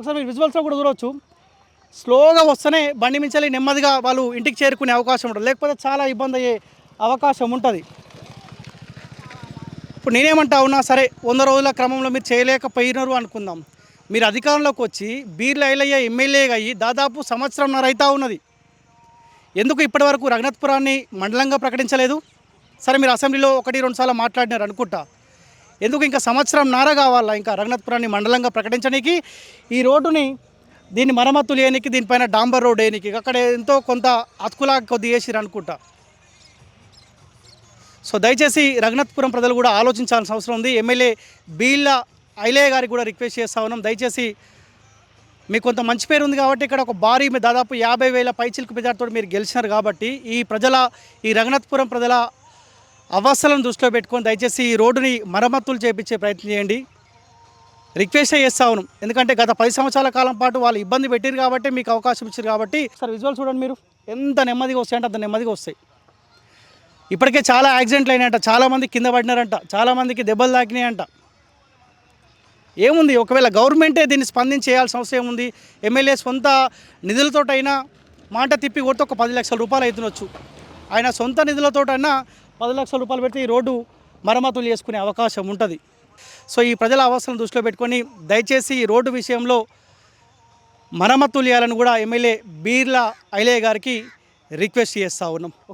ఒకసారి మీరు విజువల్స్లో కూడా చూడవచ్చు స్లోగా వస్తేనే బండి మించాలి నెమ్మదిగా వాళ్ళు ఇంటికి చేరుకునే అవకాశం ఉంటుంది. లేకపోతే చాలా ఇబ్బంది అయ్యే అవకాశం ఉంటుంది. ఇప్పుడు నేనేమంటా ఉన్నా సరే వంద రోజుల క్రమంలో మీరు చేయలేకపోయినారు అనుకుందాం. మీరు అధికారంలోకి వచ్చి బీర్ల ఐలయ్య ఎమ్మెల్యేగా అయ్యి దాదాపు సంవత్సరంన్నర అవుతా ఉన్నది. ఎందుకు ఇప్పటివరకు రఘునాథ్పురాన్ని మండలంగా ప్రకటించలేదు? సరే మీరు అసెంబ్లీలో ఒకటి రెండు సార్లు మాట్లాడినారు అనుకుంటా. ఎందుకు ఇంకా సంవత్సరం నార కావాలా? ఇంకా రఘునాథపురాన్ని మండలంగా ప్రకటించడానికి ఈ రోడ్డుని దీన్ని మరమ్మతులు వేయనికి దీనిపైన డాంబర్ రోడ్ వేయనికి అక్కడ ఎంతో కొంత అతుకులా కొద్ది వేసిరు అనుకుంటా. సో దయచేసి రఘునాథపురం ప్రజలు కూడా ఆలోచించాల్సిన అవసరం ఉంది. ఎమ్మెల్యే బీళ్ళ ఐలయ్య గారికి కూడా రిక్వెస్ట్ చేస్తా ఉన్నాం. దయచేసి మీకు కొంత మంచి పేరు ఉంది కాబట్టి ఇక్కడ ఒక భారీ దాదాపు యాభై వేల పైచిలకు మెజార్టీతో మీరు గెలిచినారు కాబట్టి ఈ ప్రజల ఈ రఘునాథపురం ప్రజల అవస్థలను దృష్టిలో పెట్టుకొని దయచేసి ఈ రోడ్డుని మరమ్మతులు చేపించే ప్రయత్నం చేయండి. రిక్వెస్ట్ చేస్తా ఉన్నాం. ఎందుకంటే గత పది సంవత్సరాల కాలం పాటు వాళ్ళు ఇబ్బంది పెట్టారు కాబట్టి మీకు అవకాశం ఇచ్చారు కాబట్టి సార్ విజువల్ చూడండి మీరు. ఎంత నెమ్మదిగా వస్తాయంటే అంత నెమ్మదిగా వస్తాయి. ఇప్పటికే చాలా యాక్సిడెంట్లు అయినాయంట. చాలామంది కింద పడినారంట. చాలామందికి దెబ్బలు తాకినాయంట. ఏముంది? ఒకవేళ గవర్నమెంటే దీన్ని స్పందించి చేయాల్సిన అవసరం ఏముంది? ఎమ్మెల్యే సొంత నిధులతోటైనా మాట తిప్పి కొడితే ఒక పది లక్షల రూపాయలు అవుతుండొచ్చు ఆయన సొంత నిధులతోటైనా పది లక్షల రూపాయలు పెడితే ఈ రోడ్డు మరమ్మతులు చేసుకునే అవకాశం ఉంటుంది. సో ఈ ప్రజల అవసరం దృష్టిలో పెట్టుకొని దయచేసి ఈ రోడ్డు విషయంలో మరమ్మతులు చేయాలని కూడా ఎమ్మెల్యే బీర్లా ఐలే గారికి రిక్వెస్ట్ చేస్తూ ఉన్నాం.